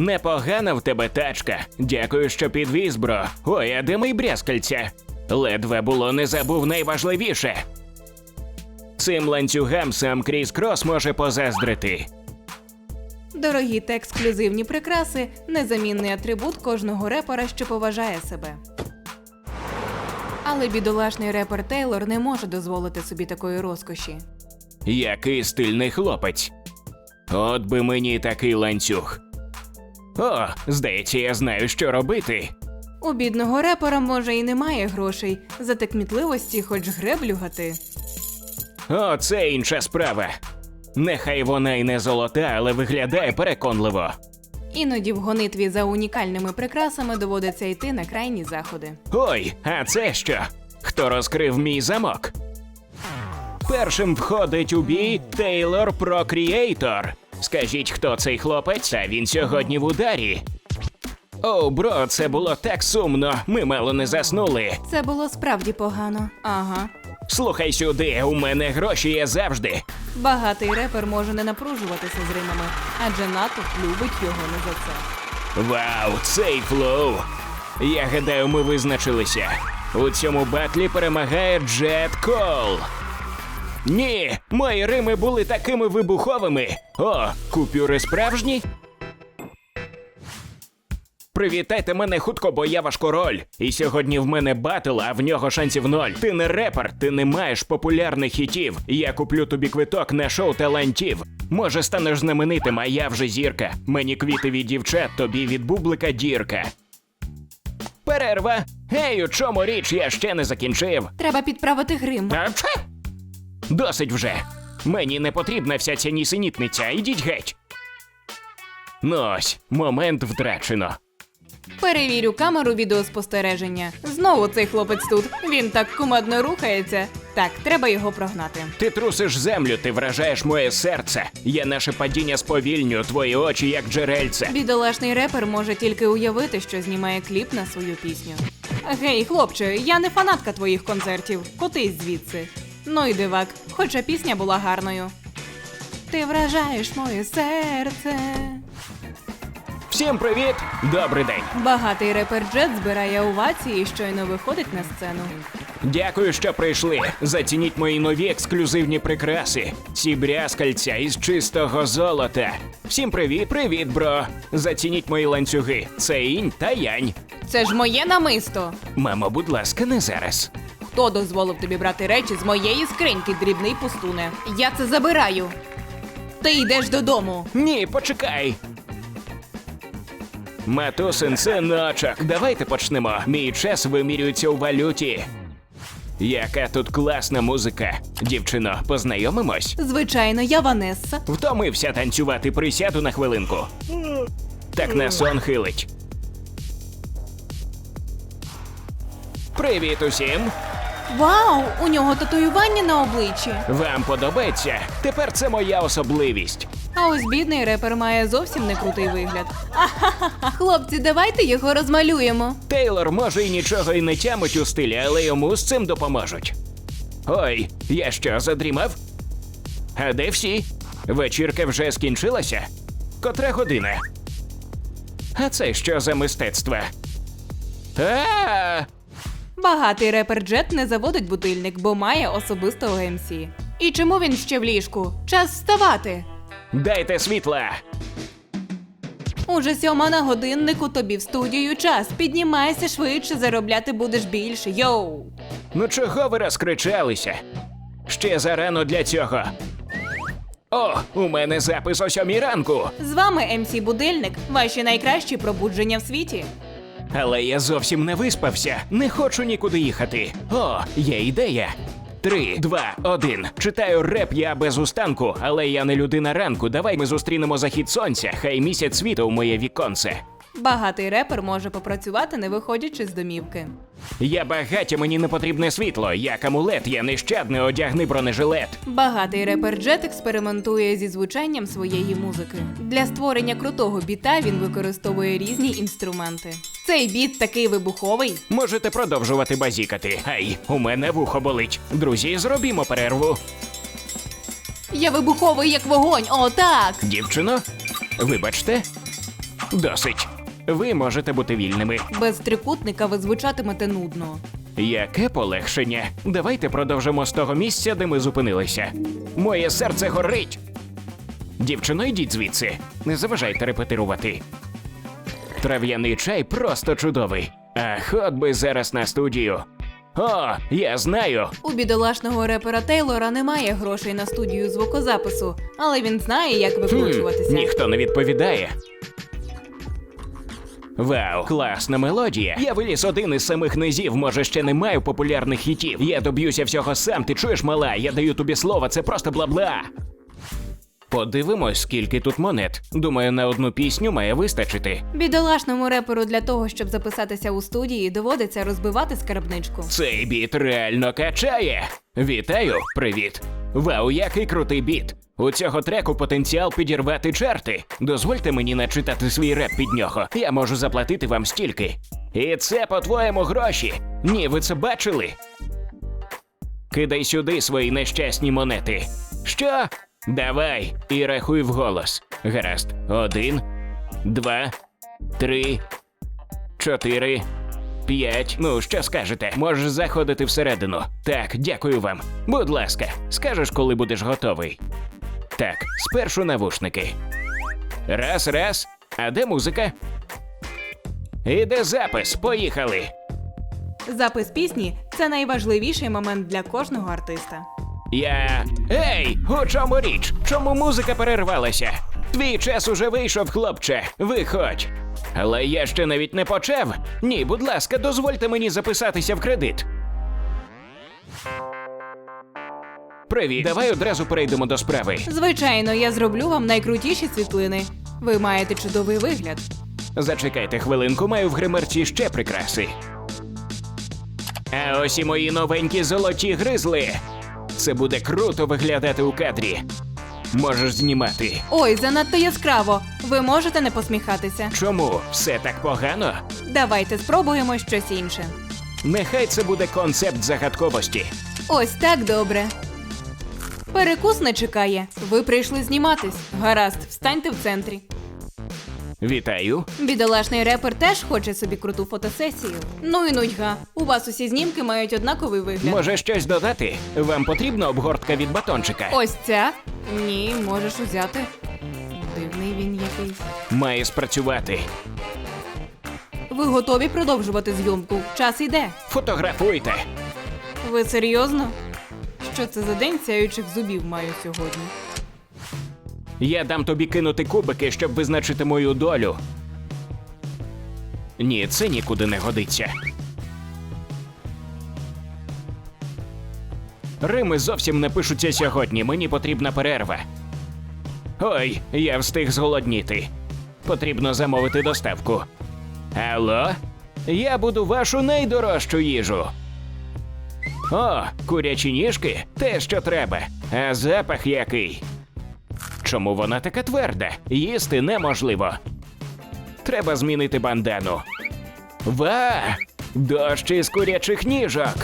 Непогана в тебе тачка. Дякую, що підвіз, бро. Ой, а де мої брязкальця? Ледве було не забув найважливіше. Цим ланцюгам сам Кріс Крос може позаздрити. Дорогі та ексклюзивні прикраси незамінний атрибут кожного репера, що поважає себе. Але бідолашний репер Тейлор не може дозволити собі такої розкоші. Який стильний хлопець. От би мені такий ланцюг. О, здається, я знаю, що робити. У бідного репера може і немає грошей, зате кмітливості хоч греблю гати. О, це інша справа. Нехай вона й не золота, але виглядає переконливо. Іноді в гонитві за унікальними прикрасами доводиться йти на крайні заходи. Ой, а це що? Хто розкрив мій замок? Першим входить у бій Тейлор Procreator. Скажіть, хто цей хлопець, а він сьогодні в ударі. О, бро, це було так сумно. Ми мало не заснули. Це було справді погано. Ага. Слухай сюди, у мене гроші є завжди. Багатий репер може не напружуватися з римами, адже натовп любить його не за це. Вау, цей флоу. Я гадаю, ми визначилися. У цьому батлі перемагає Джет Кол. Ні, мої рими були такими вибуховими. О, купюри справжні. Привітайте мене хутко, бо я ваш король. І сьогодні в мене батл, а в нього шансів ноль. Ти не репер, ти не маєш популярних хітів. Я куплю тобі квиток на шоу талантів. Може, станеш знаменитим, а я вже зірка. Мені квіти від дівчат, тобі від бублика дірка. Перерва. Гей, у чому річ? Я ще не закінчив. Треба підправити грим. А! Досить вже. Мені не потрібна вся ця нісенітниця. Ідіть геть. Ну ось, момент втрачено. Перевірю камеру відеоспостереження. Знову цей хлопець тут. Він так кумедно рухається. Так, треба його прогнати. Ти трусиш землю, ти вражаєш моє серце. Я наше падіння сповільнюю, твої очі як джерельце. Бідолашний репер може тільки уявити, що знімає кліп на свою пісню. Гей, хлопче, я не фанатка твоїх концертів. Котись звідси. Ну і дивак, хоча пісня була гарною. Ти вражаєш моє серце. Всім привіт! Добрий день. Багатий репер Джет збирає овації і щойно виходить на сцену. Дякую, що прийшли. Зацініть мої нові ексклюзивні прикраси. Ці брязкальця із чистого золота. Всім привіт, привіт, бро. Зацініть мої ланцюги. Це інь та янь. Це ж моє намисто. Мамо, будь ласка, не зараз. Хто дозволив тобі брати речі з моєї скриньки, дрібний пустуне? Я це забираю. Ти йдеш додому. Ні, почекай. Матусин синочок, давайте почнемо. Мій час вимірюється у валюті. Яка тут класна музика. Дівчино, познайомимось? Звичайно, я Ванесса. Втомився танцювати, присяду на хвилинку. Так на сон хилить. Привіт усім! Вау, у нього татуювання на обличчі. Вам подобається? Тепер це моя особливість. А ось бідний репер має зовсім не крутий вигляд. Ахахаха. Хлопці, давайте його розмалюємо. Тейлор може і нічого і не тямить у стилі, але йому з цим допоможуть. Ой, я що, задрімав? А де всі? Вечірка вже скінчилася? Котра година? А це що за мистецтво? А! Багатий репер Джет не заводить будильник, бо має особистого МС. І чому він ще в ліжку? Час вставати. Дайте світла! Уже сьома на годиннику тобі в студію час. Піднімайся швидше, заробляти будеш більше. Йоу! Ну чого ви розкричалися? Ще зарано для цього. О, у мене запис о сьомій ранку. З вами МС Будильник, ваші найкращі пробудження в світі. Але я зовсім не виспався, не хочу нікуди їхати. О, є ідея. Три, два, один. Читаю реп я без устанку, але я не людина ранку. Давай ми зустрінемо захід сонця, хай місяць світу у моє віконце. Багатий репер може попрацювати, не виходячи з домівки. Я багаття, мені не потрібне світло. Як амулет, я нещадний, одягни бронежилет. Багатий репер Джет експериментує зі звучанням своєї музики. Для створення крутого біта він використовує різні інструменти. Цей біт такий вибуховий. Можете продовжувати базікати. Ай, у мене вухо болить. Друзі, зробімо перерву. Я вибуховий як вогонь. О, так! Дівчино, вибачте. Досить. Ви можете бути вільними. Без трикутника ви звучатимете нудно. Яке полегшення? Давайте продовжимо з того місця, де ми зупинилися. Моє серце горить. Дівчино, йдіть звідси. Не заважайте репетирувати. Трав'яний чай просто чудовий. Ах, от би зараз на студію. О, я знаю. У бідолашного репера Тейлора немає грошей на студію звукозапису, але він знає, як викручуватися. Хм, ніхто не відповідає. Вау, класна мелодія. Я виліз один із самих низів, може ще не маю популярних хітів. Я доб'юся всього сам, ти чуєш, мала? Я даю тобі слово, це просто бла-бла. Подивимось, скільки тут монет. Думаю, на одну пісню має вистачити. Бідолашному реперу для того, щоб записатися у студії, доводиться розбивати скарбничку. Цей біт реально качає. Вітаю, привіт. Вау, який крутий біт. У цього треку потенціал підірвати черти. Дозвольте мені начитати свій реп під нього. Я можу заплатити вам стільки. І це по-твоєму гроші. Ні, ви це бачили? Кидай сюди свої нещасні монети. Що? Давай і рахуй вголос. Гаразд. Один, два, три, чотири. П'ять. Ну, що скажете? Можеш заходити всередину. Так, дякую вам. Будь ласка, скажеш, коли будеш готовий. Так, спершу навушники. Раз, раз. А де музика? Іде запис. Поїхали. Запис пісні це найважливіший момент для кожного артиста. Я. Ей! У чому річ? Чому музика перервалася? Твій час уже вийшов, хлопче. Виходь. Але я ще навіть не почав. Ні, будь ласка, дозвольте мені записатися в кредит. Привіт. Давай одразу перейдемо до справи. Звичайно, я зроблю вам найкрутіші світлини. Ви маєте чудовий вигляд. Зачекайте хвилинку, маю в гримерці ще прикраси. А ось і мої новенькі золоті гризли. Це буде круто виглядати у кадрі. Можеш знімати. Ой, занадто яскраво. Ви можете не посміхатися. Чому? Все так погано? Давайте спробуємо щось інше. Нехай це буде концепт загадковості. Ось так добре. Перекус не чекає. Ви прийшли зніматись. Гаразд, встаньте в центрі. Вітаю. Бідолашний репер теж хоче собі круту фотосесію. Ну і нудьга. У вас усі знімки мають однаковий вигляд. Може щось додати? Вам потрібна обгортка від батончика. Ось ця? Ні, можеш узяти. Дивний він якийсь. Має спрацювати. Ви готові продовжувати зйомку? Час іде. Фотографуйте. Ви серйозно? Що це за день сяючих зубів маю сьогодні? Я дам тобі кинути кубики, щоб визначити мою долю. Ні, це нікуди не годиться. Рими зовсім не пишуться сьогодні. Мені потрібна перерва. Ой, я встиг зголодніти. Потрібно замовити доставку. Алло? Я буду вашу найдорожчу їжу. О, курячі ніжки те, що треба. А запах який. Чому вона така тверда? Їсти неможливо. Треба змінити бандану. Ва! Дощ із курячих ніжок.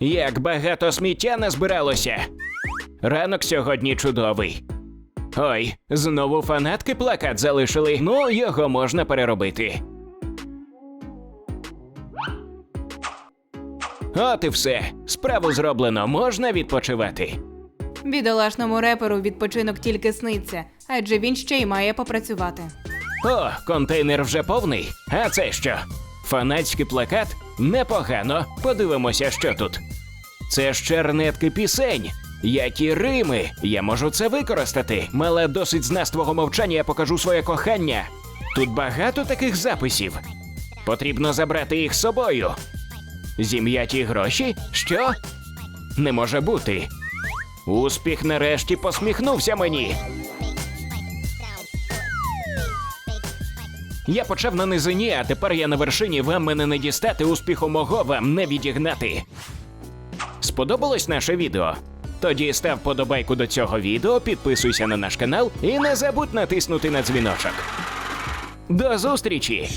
Як багато сміття назбиралося. Ранок сьогодні чудовий. Ой, знову фанатки плакат залишили. Ну, його можна переробити. От і все. Справу зроблено, можна відпочивати. Бідолашному реперу відпочинок тільки сниться, адже він ще й має попрацювати. О, контейнер вже повний. А це що? Фанатський плакат? Непогано. Подивимося, що тут. Це ж чернетки пісень. Які рими? Я можу це використати. Мала досить з нас твого мовчання, я покажу своє кохання. Тут багато таких записів. Потрібно забрати їх з собою. Зім'яті гроші? Що? Не може бути. Успіх нарешті посміхнувся мені. Я почав на низині, а тепер я на вершині. Вам мене не дістати, успіху мого вам не відігнати. Сподобалось наше відео? Тоді став подобайку до цього відео, підписуйся на наш канал і не забудь натиснути на дзвіночок. До зустрічі!